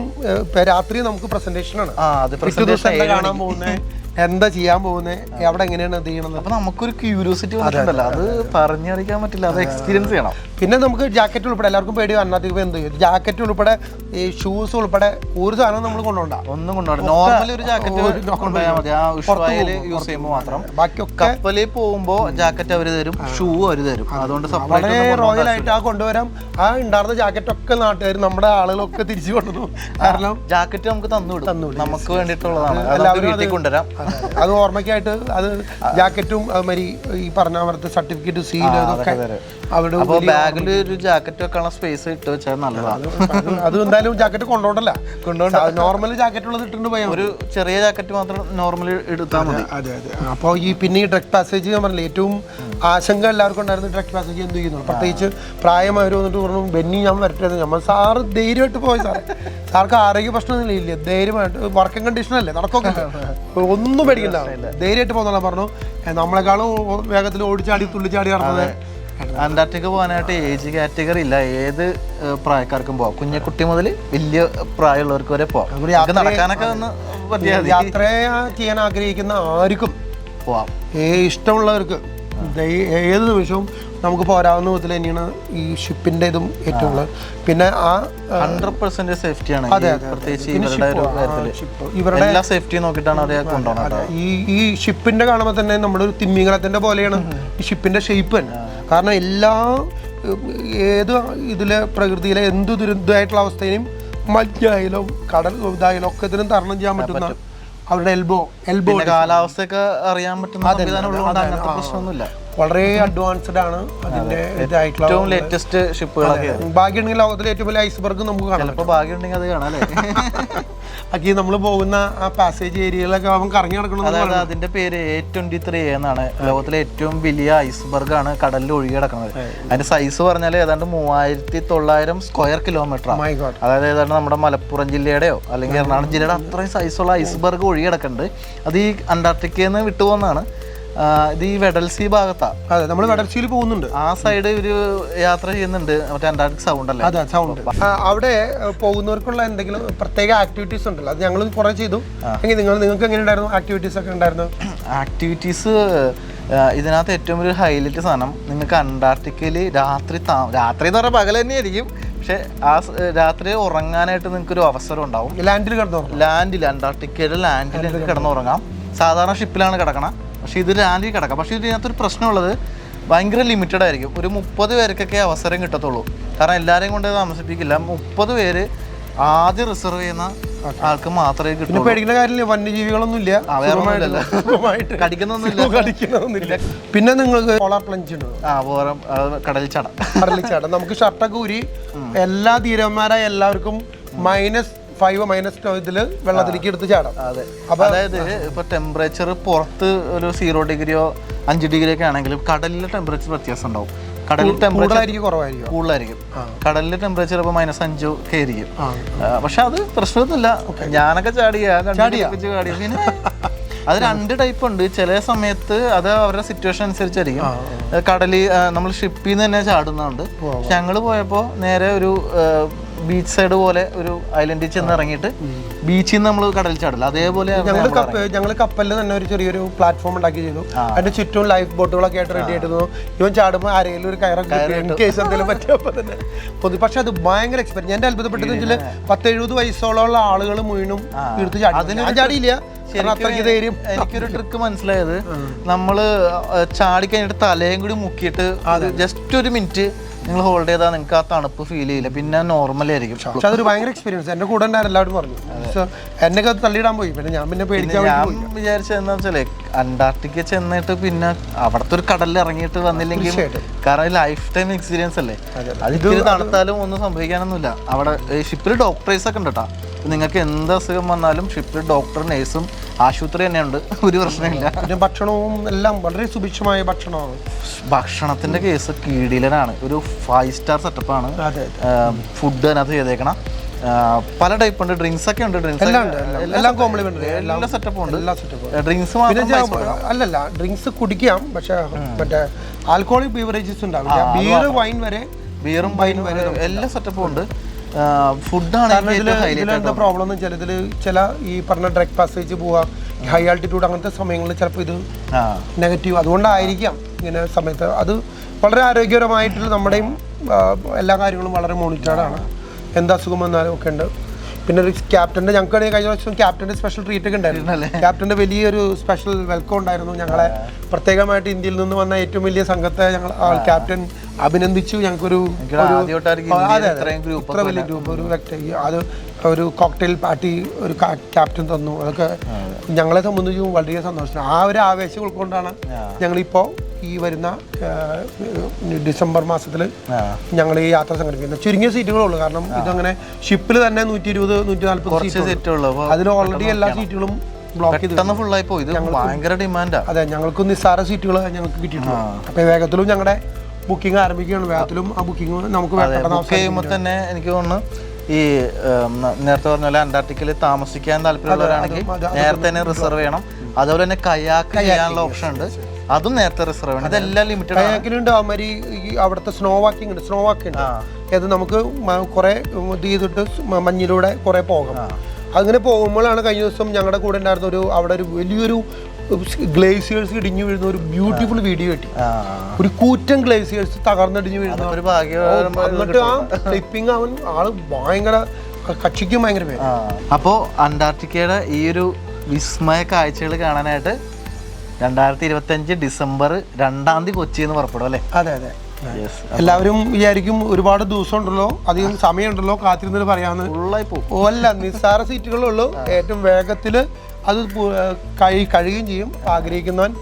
രാത്രി നമുക്ക് പ്രസന്റേഷൻ ആണ്. ആ അത് പ്രസന്റേഷൻ കാണാൻ പോകുന്നത് എന്താ ചെയ്യാൻ പോകുന്നത് അവിടെ എങ്ങനെയാണ് ഇത് ചെയ്യണത്? അപ്പൊ നമുക്കൊരു ക്യൂരിയോസിറ്റി വന്നിട്ടുണ്ടല്ലോ. അത് പറഞ്ഞറിയിക്കാൻ പറ്റില്ല. അത് എക്സ്പീരിയൻസ് ചെയ്യണം. പിന്നെ നമുക്ക് ജാക്കറ്റ് ഉൾപ്പെടെ എല്ലാവർക്കും പേടി അന്നാത്തേക്ക് എന്ത് ജാക്കറ്റ് ഉൾപ്പെടെ ഈ ഷൂസ് ഉൾപ്പെടെ ഒരു സാധനം നമ്മൾ കൊണ്ടുപോകണ്ട. ഒന്നും കൊണ്ടുപോകണ്ട. നോർമലി ഒരു ജാക്കറ്റ് കൊണ്ടുപോയാൽ മതി. ആ യൂസ് ചെയ്യുമ്പോൾ മാത്രം. ബാക്കിയൊക്കെ കപ്പലിൽ പോകുമ്പോൾ ജാക്കറ്റ് അവർ തരും ഷൂ അവർ തരും. അതുകൊണ്ട് വളരെ റോയൽ ആയിട്ട് ആ കൊണ്ടുവരാം. ആ ഉണ്ടായിരുന്ന ജാക്കറ്റ് ഒക്കെ നാട്ടുകാർ നമ്മുടെ ആളുകളൊക്കെ തിരിച്ചു കൊണ്ടുവന്നു കാരണം ജാക്കറ്റ് നമുക്ക് തന്നു വിടും നമുക്ക് വേണ്ടിയിട്ടുള്ളതാണ്. എല്ലാവരും വീട്ടിൽ കൊണ്ടുവരാം. അത് ഓർമ്മയ്ക്കായിട്ട് അത് ജാക്കറ്റും അതുമാതിരി ഈ പറഞ്ഞ അവിടുത്തെ സർട്ടിഫിക്കറ്റ് സീൽ അതൊക്കെ അവിടെ ബാഗിൽ ഒരു ജാക്കറ്റ് വെക്കാനുള്ള സ്പേസ് ഇട്ട് വെച്ചാൽ നല്ലതാണ് അത് എന്തായാലും ജാക്കറ്റ് കൊണ്ടോണ്ടല്ല. കൊണ്ടോണ്ട. നോർമൽ ജാക്കറ്റ് ഉള്ളത് ഇട്ടുണ്ട് പോയാൽ ഒരു ചെറിയ ജാക്കറ്റ് മാത്രം നോർമൽ എടുത്താൽ മതി. അതെ അതെ. അപ്പോൾ ഈ പിന്നെ ഈ ഡ്രഗ് പാസേജ് ഞാൻ പറഞ്ഞില്ല ഏറ്റവും ആശങ്ക എല്ലാവർക്കും ഉണ്ടായിരുന്നു ഡ്രഗ് പാസേജ് എന്ത് ചെയ്യുന്നു? പ്രത്യേകിച്ച് പ്രായമായവർ വന്നിട്ട് പറഞ്ഞു ബെന്നി ഞാൻ വരട്ടെ നമ്മൾ സാറ് ധൈര്യമായിട്ട് പോയി സാറേ. സാർക്ക് ആരോഗ്യ പ്രശ്നമൊന്നും ഇല്ല. ധൈര്യമായിട്ട് വർക്കിംഗ് കണ്ടീഷൻ അല്ലേ നടക്കൊക്കെ ഒന്നും പേടിക്കണ്ട. ധൈര്യമായിട്ട് പോകുന്നുള്ള പറഞ്ഞു. "ഏ, നമ്മളെക്കാളും വേഗത്തിൽ ഓടിച്ചാടി തുള്ളിച്ചാടി നടന്നത്. അന്റാർട്ടിക്ക പോകാനായിട്ട് ഏജ് കാറ്റഗറി ഇല്ല. ഏത് പ്രായക്കാർക്കും പോവാം. കുഞ്ഞുകുട്ടി മുതൽ വലിയ പ്രായമുള്ളവർക്ക് വരെ പോവാം. നടക്കാനൊക്കെ ഒന്ന് യാത്ര ചെയ്യാൻ ആഗ്രഹിക്കുന്ന ആർക്കും പോവാം. ഏ ഇഷ്ടമുള്ളവർക്ക് ഏത് നിമിഷവും നമുക്ക് പോരാവുന്ന വിധത്തിൽ തന്നെയാണ് ഈ ഷിപ്പിന്റെ ഇതും ഏറ്റവും ഉള്ളത്. പിന്നെ ആ ഹൺഡ്രഡ് പെർസെന്റ് സേഫ്റ്റി ആണ് അതെ, പ്രത്യേകിച്ച് ഇവരുടെ എല്ലാ സേഫ്റ്റി നോക്കിയിട്ടാണ് അവരെ കൊണ്ടുപോകുന്നത് ഈ ഈ ഷിപ്പിന്റെ കാണുമ്പോൾ തന്നെ നമ്മുടെ ഒരു പോലെയാണ് ഈ ഷിപ്പിന്റെ ഷേപ്പ് തന്നെ. കാരണം എല്ലാ ഏത് ഇതിലെ പ്രകൃതിയിലെ എന്ത് ദുരന്തമായിട്ടുള്ള അവസ്ഥയിലും മഞ്ഞായാലും കടൽ ഇതായാലും ഒക്കെ ഇതിനും തരണം ചെയ്യാൻ പറ്റുന്ന അവരുടെ എൽബോ എൽബോ കാലാവസ്ഥയൊക്കെ അറിയാൻ പറ്റുന്ന പ്രശ്നമൊന്നുമില്ല. വളരെ അഡ്വാൻസ്ഡ് ആണ് അതിന്റെ ഇതായിട്ടുള്ള ഏറ്റവും ലേറ്റസ്റ്റ് ഷിപ്പുകളൊക്കെ ഭാഗ്യമുണ്ടെങ്കിൽ ലോകത്തിലെ ഏറ്റവും വലിയ ഐസ്ബർഗ് നമുക്ക് കാണാം ചിലപ്പോൾ ഭാഗ്യമുണ്ടെങ്കിൽ അത് കാണാം ബാക്കി അക്കി നമ്മൾ പോകുന്ന ആ പാസേജ് ഏരിയയിലൊക്കെ അവൻ കറങ്ങി നടക്കണം അതായത് അതിന്റെ പേര് എ ട്വന്റി ത്രീ എന്നാണ്. ലോകത്തിലെ ഏറ്റവും വലിയ ഐസ്ബർഗ് ആണ് കടലിൽ ഒഴുകി കിടക്കുന്നത് അതിന്റെ സൈസ് പറഞ്ഞാൽ ഏതാണ്ട് മൂവായിരത്തി തൊള്ളായിരം സ്ക്വയർ കിലോമീറ്റർ അതായത് ഏതാണ്ട് നമ്മുടെ മലപ്പുറം ജില്ലയുടെയോ അല്ലെങ്കിൽ എറണാകുളം ജില്ലയുടെ അത്രയും സൈസുള്ള ഐസ്ബർഗ് ഒഴുകി കിടക്കുന്നുണ്ട് അത് ഈ അന്റാർട്ടിക്കയിൽ നിന്ന് വിട്ടുപോകുന്നതാണ്. ഇത് ഈ വെഡൽസി ഭാഗത്താണ് അതെ നമ്മൾ വെഡൽസിയിൽ പോകുന്നുണ്ട്. ആ സൈഡ് ഒരു യാത്ര ചെയ്യുന്നുണ്ട്. മറ്റേ അന്റാർട്ടിക് സൗണ്ട് അല്ലേ? അതെ സൗണ്ട് അവിടെ പോകുന്നവർക്കുള്ള എന്തെങ്കിലും പ്രത്യേക ആക്ടിവിറ്റീസ് ഉണ്ടല്ലോ? അത് ഞങ്ങൾ കുറെ ചെയ്തു. എങ്കിൽ നിങ്ങൾ നിങ്ങൾക്ക് എങ്ങനെ ഉണ്ടായിരുന്നു ആക്ടിവിറ്റീസ് ഒക്കെ ഉണ്ടായിരുന്നു? ആക്ടിവിറ്റീസ് ഇതിനകത്ത് ഏറ്റവും ഒരു ഹൈലൈറ്റ് സാധനം നിങ്ങൾക്ക് അന്റാർട്ടിക്കയിൽ രാത്രി താ രാത്രി എന്ന് പറഞ്ഞാൽ പകൽ തന്നെയായിരിക്കും. പക്ഷെ ആ രാത്രി ഉറങ്ങാനായിട്ട് നിങ്ങൾക്ക് ഒരു അവസരം ഉണ്ടാവും. ലാൻഡിൽ കിടന്നു ലാൻഡിൽ അന്റാർട്ടിക്കയുടെ ലാൻഡിൽ കിടന്നുറങ്ങാം. സാധാരണ ഷിപ്പിലാണ് കിടക്കണം. പക്ഷെ ഇത് ലാൻഡിൽ കിടക്കാം. പക്ഷേ ഇതിനകത്തൊരു പ്രശ്നമുള്ളത് ഭയങ്കര ലിമിറ്റഡ് ആയിരിക്കും. ഒരു മുപ്പത് പേർക്കൊക്കെ അവസരം കിട്ടത്തുള്ളൂ. കാരണം എല്ലാവരെയും കൊണ്ട് താമസിപ്പിക്കില്ല. മുപ്പത് പേര് ആദ്യം റിസർവ് ചെയ്യുന്ന ആൾക്ക് മാത്രമേ കിട്ടൂ പേടിക്കുന്ന കാര്യമില്ല. വന്യജീവികളൊന്നും ഇല്ല കടിക്കുന്നൊന്നുമില്ല. പിന്നെ നിങ്ങൾക്ക് കടലിച്ചട പ്ലഞ്ച് ഉണ്ട്? ആ നമുക്ക് ഷർട്ടൊക്കെ ഊരി എല്ലാ ധീരന്മാരായ എല്ലാവർക്കും മൈനസ് ഫൈവ് മൈനസ് ഇതിൽ വെള്ളത്തിലേക്ക് എടുത്ത് ചാടാം. അതെ. അതായത് ഇപ്പൊ ടെമ്പറേച്ചർ പുറത്ത് ഒരു സീറോ ഡിഗ്രിയോ അഞ്ച് ഡിഗ്രി ഒക്കെ ആണെങ്കിലും കടലിലെ ടെമ്പറേച്ചർ വ്യത്യാസം ഉണ്ടാവും. കടലിൽ ടെമ്പറേച്ചർ കുറവായിരിക്കും. കൂടുതലായിരിക്കും. കടലിലെ ടെമ്പറേച്ചർ ഇപ്പോൾ മൈനസ് അഞ്ചോ കയറിയും പക്ഷെ അത് പ്രശ്നമൊന്നുമില്ല. ഞാനൊക്കെ ചാടിയ? പിന്നെ അത് രണ്ട് ടൈപ്പ് ഉണ്ട്. ചില സമയത്ത് അത് അവരുടെ സിറ്റുവേഷൻ അനുസരിച്ചായിരിക്കും. കടലിൽ നമ്മൾ ഷിപ്പിൽ നിന്ന് തന്നെ ചാടുന്നുണ്ട് ഞങ്ങൾ പോയപ്പോൾ നേരെ ഒരു ബീച്ച് സൈഡ് പോലെ ഒരു ഐലൻഡിൽ ചെന്ന് ഇറങ്ങിയിട്ട് ബീച്ചിൽ നിന്ന് നമ്മൾ കടലിൽ ചാടില്ല അതേപോലെ ഞങ്ങൾ കപ്പ ഞങ്ങൾ കപ്പലിൽ തന്നെ ഒരു ചെറിയൊരു പ്ലാറ്റ്ഫോം ഉണ്ടാക്കി ചെയ്തു. അതിന്റെ ചുറ്റും ലൈഫ് ബോട്ടുകളൊക്കെ ആയിട്ട് റെഡി ആയിരുന്നു ഇവൻ ചാടുമ്പോൾ ആരെങ്കിലും ഒരു കയറൊക്കെ കേസ് എന്തെങ്കിലും പറ്റിയപ്പോൾ തന്നെ. പൊതു പക്ഷെ അത് ഭയങ്കര എക്സ്പീരിയൻസ് ഞാൻ അത്ഭുതപ്പെട്ടത് വെച്ചാൽ പത്ത് എഴുപത് വയസ്സോളം ഉള്ള ആളുകൾ മുഴുവനും തീർത്ത് ചാടി. ചാടിയില്ല. എനിക്കൊരു ട്രിക്ക് മനസ്സിലായത്. നമ്മൾ ചാടി കഴിഞ്ഞിട്ട് തലയും കൂടി മുക്കിയിട്ട് ജസ്റ്റ് ഒരു മിനിറ്റ് നിങ്ങൾ ഹോൾഡ് ചെയ്താൽ നിങ്ങൾക്ക് ആ തണുപ്പ് ഫീൽ ചെയ്യില്ല. പിന്നെ നോർമൽ ആയിരിക്കും. പക്ഷെ അതൊരു ഭയങ്കര എക്സ്പീരിയൻസ് എന്റെ കൂടെ ഉണ്ടായിരുന്ന എല്ലാവരും പറഞ്ഞു. എന്നെ തള്ളിയിടാൻ പോയി. പിന്നെ ഞാൻ പിന്നെ പേടിക്കാൻ വേണ്ടി ഞാൻ പോയി. വിചാരിച്ചത് എന്താ വെച്ചാലേ അന്റാർട്ടിക്ക ചെന്നിട്ട് പിന്നെ അവിടുത്തെ ഒരു കടലിൽ ഇറങ്ങിയിട്ട് വന്നില്ലെങ്കിൽ. കാരണം ലൈഫ് ടൈം എക്സ്പീരിയൻസ് അല്ലേ? അതിന് തണുത്താലും ഒന്നും സംഭവിക്കാനൊന്നുമില്ല. അവിടെ ഷിപ്പിൽ ഡോക്ടേഴ്സ് ഒക്കെ ഉണ്ട് കേട്ടോ നിങ്ങൾക്ക് എന്ത് അസുഖം വന്നാലും ഷിപ്പിൽ ഡോക്ടർ നേഴ്സും ആശുപത്രി തന്നെയുണ്ട്. ഒരു പ്രശ്നമില്ല. പിന്നെ ഭക്ഷണവും എല്ലാം വളരെ സുഭിക്ഷമായ ഭക്ഷണമാണ്. ഭക്ഷണത്തിന്റെ കേസ് കീടിലനാണ്. ഒരു ഫൈവ് സ്റ്റാർ സെറ്റപ്പാണ് അതെ ഫുഡ് അതിനകത്ത് ചെയ്തേക്കണം. പല ടൈപ്പ് ഉണ്ട്. ഡ്രിങ്ക്സ് ഒക്കെ ഉണ്ട്. ഡ്രിങ്ക്സ് എല്ലാം കോംപ്ലിമെന്ററി എല്ലാ സെറ്റപ്പും ഉണ്ട്. എല്ലാ സെറ്റപ്പും ഡ്രിങ്ക്സ്. അല്ലല്ല ഡ്രിങ്ക്സ് കുടിക്കാം. പക്ഷെ മറ്റേ ആൽക്കോളിക് ബീവറേജസ് ഉണ്ടാവില്ല. ബിയർ വൈൻ വരെ ബിയറും വൈനും വരെ എല്ലാ സെറ്റപ്പും ഉണ്ട്. ഫുഡാണ് ഇതിലെന്താ പ്രോബ്ലം എന്ന് വെച്ചാൽ ഇതിൽ ചില ഈ പറഞ്ഞ ഡ്രഗ് പാസേജ് പോവാ ഹൈ ആൾട്ടിറ്റ്യൂഡ് അങ്ങനത്തെ സമയങ്ങളിൽ ചിലപ്പോൾ ഇത് നെഗറ്റീവ് അതുകൊണ്ടായിരിക്കാം ഇങ്ങനെ സമയത്ത്. അത് വളരെ ആരോഗ്യപരമായിട്ടുള്ള നമ്മുടെയും എല്ലാ കാര്യങ്ങളും വളരെ മോണിറ്റേർഡ് എന്താ എന്ത് അസുഖം വന്നാലും ഒക്കെ ഉണ്ട്. പിന്നെ ഒരു ക്യാപ്റ്റന്റെ ഞങ്ങൾക്ക് കഴിഞ്ഞ പ്രാവശ്യം ക്യാപ്റ്റന്റെ സ്പെഷ്യൽ ട്രീറ്റ് ഒക്കെ ഉണ്ടായിരുന്നു. ക്യാപ്റ്റന്റെ വലിയൊരു സ്പെഷ്യൽ വെൽക്കം ഉണ്ടായിരുന്നു. ഞങ്ങളെ പ്രത്യേകമായിട്ട് ഇന്ത്യയിൽ നിന്ന് വന്ന ഏറ്റവും വലിയ സംഘത്തെ ഞങ്ങൾ ക്യാപ്റ്റൻ അഭിനന്ദിച്ചു. ഞങ്ങൾക്കൊരു ഇത്ര വലിയ ഗ്രൂപ്പ് ഒരു വ്യക്തി അത് ഒരു കോക്ടെയിൽ പാർട്ടി ഒരു ക്യാപ്റ്റൻ തന്നു. അതൊക്കെ ഞങ്ങളെ സംബന്ധിച്ചും വളരെ സന്തോഷം. ആ ഒരു ആവേശം ഉൾക്കൊണ്ടാണ് ഞങ്ങളിപ്പോൾ ഈ വരുന്ന ഡിസംബർ മാസത്തിൽ. ഞങ്ങൾ ഈ യാത്ര സംഘടിപ്പിക്കുന്നത്. ചുരുങ്ങിയ സീറ്റുകളേ ഉള്ളൂ കാരണം ഇതങ്ങനെ ഷിപ്പിൽ തന്നെ നൂറ്റി ഇരുപത് നൂറ്റി നാല്പത് സീറ്റ് അതിൽ ഓൾറെഡി എല്ലാ സീറ്റുകളും ബ്ലോക്ക് ചെയ്ത് പെട്ടെന്ന് ഫുള്ളായി പോയി ഇത് ഭയങ്കര ഡിമാൻഡാ അതെ ഞങ്ങൾക്ക് നിസ്സാര സീറ്റുകൾ ഞങ്ങൾക്ക് കിട്ടിയിട്ടുണ്ട്. അപ്പോൾ വേഗത്തിലും ഞങ്ങളുടെ ബുക്കിംഗ് ആരംഭിക്കുകയാണ്. വേഗത്തിലും ആ ബുക്കിംഗ് നമുക്ക് ബുക്ക് ചെയ്യുമ്പോൾ തന്നെ എനിക്ക് തോന്നുന്നു ഈ നേരത്തെ പറഞ്ഞ പോലെ അന്റാർട്ടിക്കയിൽ താമസിക്കാൻ താല്പര്യമുള്ളവരാണെങ്കിൽ നേരത്തെ തന്നെ റിസർവ് ചെയ്യണം. അതുപോലെ തന്നെ കയാക്ക് ചെയ്യാനുള്ള ഓപ്ഷൻ ഉണ്ട്. അതും നേരത്തെ റിസർവ് ആണ് ഇതെല്ലാം ലിമിറ്റഡ് ആണ്. കയാക്കിനുണ്ട് അവന്മാര് ഈ അവിടുത്തെ സ്നോ വാക്കിംഗ് ഉണ്ട്. സ്നോ വാക്ക് ഉണ്ട് അത് നമുക്ക് കുറേ ഇത് ചെയ്തിട്ട് മഞ്ഞിലൂടെ കുറെ പോകാം. അങ്ങനെ പോകുമ്പോഴാണ് കഴിഞ്ഞ ദിവസം ഞങ്ങളുടെ കൂടെ ഉണ്ടായിരുന്ന ഒരു അവിടെ ഒരു വലിയൊരു ഗ്ലേസിയേഴ്സ് ഇടിഞ്ഞു വീഴുന്ന ഒരു ബ്യൂട്ടിഫുൾ വീഡിയോ കിട്ടി. ഒരു കൂറ്റൻ ഗ്ലേസിയേഴ്സ് തകർന്നിടിഞ്ഞു വീഴുന്ന ഒരു ഭാഗ്യം എന്നിട്ട് ആ ക്ലിപ്പിംഗ് അവൻ ആൾ ഭയങ്കര കക്ഷിക്കും ഭയങ്കര അപ്പോ അപ്പോൾ അന്റാർട്ടിക്കയുടെ ഈ ഒരു വിസ്മയ കാഴ്ചകൾ കാണാനായിട്ട് രണ്ടായിരത്തി ഇരുപത്തഞ്ച് ഡിസംബർ രണ്ടാം തീയതി കൊച്ചിയിൽ നിന്ന് പുറപ്പെടും അല്ലേ? അതെ അതെ. എല്ലാവരും വിചാരിക്കും ഒരുപാട് ദിവസം ഉണ്ടല്ലോ അധികം സമയമുണ്ടല്ലോ കാത്തിരുന്നിട്ട് പറയാന്ന്. ഫുള്ളായി പോകും. ഓ അല്ല നിസ്സാര സീറ്റുകളുള്ളൂ. ഏറ്റവും വേഗത്തിൽ അത് കഴി കഴിയുകയും ചെയ്യും. ആഗ്രഹിക്കുന്നവൻ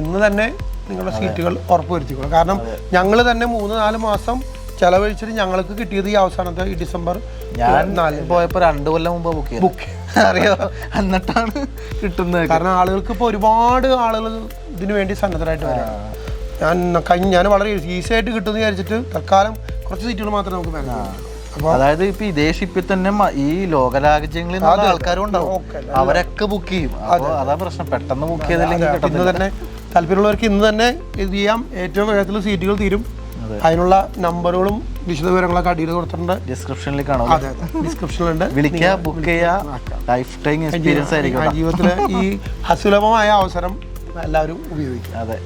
ഇന്ന് തന്നെ നിങ്ങളുടെ സീറ്റുകൾ ഉറപ്പുവരുത്തിക്കോളും. കാരണം ഞങ്ങൾ തന്നെ മൂന്ന് നാല് മാസം ചെലവഴിച്ചിട്ട് ഞങ്ങൾക്ക് കിട്ടിയത് ഈ അവസാനത്തെ ഈ ഡിസംബർ ഞാൻ നാല് പോയപ്പോൾ രണ്ട് കൊല്ലം മുമ്പ് ബുക്ക് ചെയ്തു ബുക്ക് അറിയോ? എന്നിട്ടാണ് കിട്ടുന്നത്. കാരണം ആളുകൾക്ക് ഇപ്പോൾ ഒരുപാട് ആളുകൾ ഇതിനു വേണ്ടി സന്നദ്ധരായിട്ട് വരാം ഞാൻ കഴിഞ്ഞ ഞാൻ വളരെ ഈസി ആയിട്ട് കിട്ടുമെന്ന് വിചാരിച്ചിട്ട് തൽക്കാലം കുറച്ച് സീറ്റുകൾ മാത്രമേ നമുക്ക് വേണം അപ്പോൾ അതായത് ഇപ്പൊ ഇതേ ഷിപ്പിൽ തന്നെ ഈ ലോകരാജ്യങ്ങളിൽ ആൾക്കാരും ഉണ്ടാവും. അവരൊക്കെ ബുക്ക് ചെയ്യും. അതാ പ്രശ്നം. പെട്ടെന്ന് ബുക്ക് ചെയ്തില്ലെങ്കിൽ തന്നെ താല്പര്യമുള്ളവർക്ക് ഇന്ന് തന്നെ ഇത് ചെയ്യാം. ഏറ്റവും വേഗത്തിൽ സീറ്റുകൾ തീരും. അതിനുള്ള നമ്പറുകളും വിശദ വിശദവിവരങ്ങളൊക്കെ അടിയിൽ കൊടുത്തിട്ടുണ്ട്. ഡിസ്ക്രിപ്ഷനിൽ കാണാം അതെ ഡിസ്ക്രിപ്ഷനിലുണ്ട് വിളിക്കുക ബുക്ക് ചെയ്യുക. ലൈഫ് ടൈം എക്സ്പീരിയൻസ് ആയിരിക്കും ജീവിതത്തിലെ ഈ അസുലഭമായ അവസരം എല്ലാവരും ഉപയോഗിക്കും അതെ.